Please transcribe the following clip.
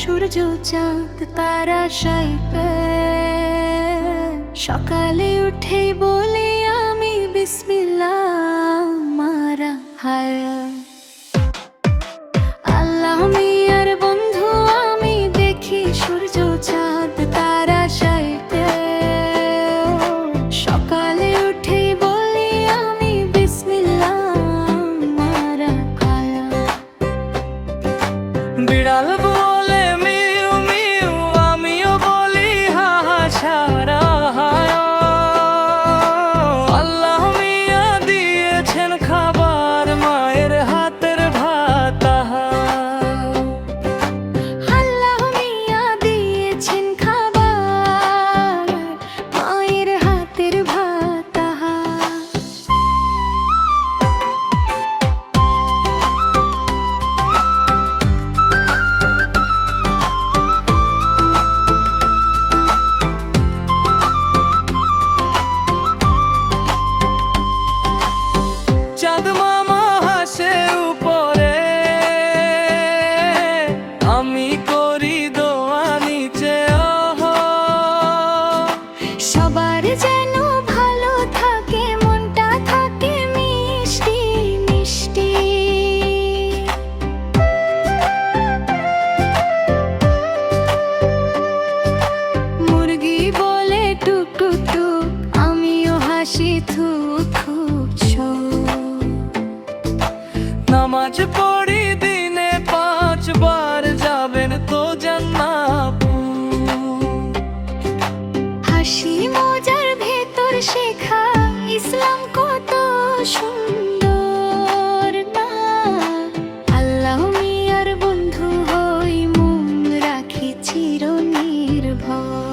সূর্য চাঁদ তারা সাইপে। সকালে উঠে বলে আমি বিসমিল্লা মারা হায়া। হাসি থু থু নামাজ পড়ি দিনে পাঁচবার, যাবেন তো জান্নাপু হাসি মজার ভেতর শেখা ইসলাম কত সুন্দর না? আল্লাহ মিয়ার বন্ধু হই মুম রাখি চির নির্ভর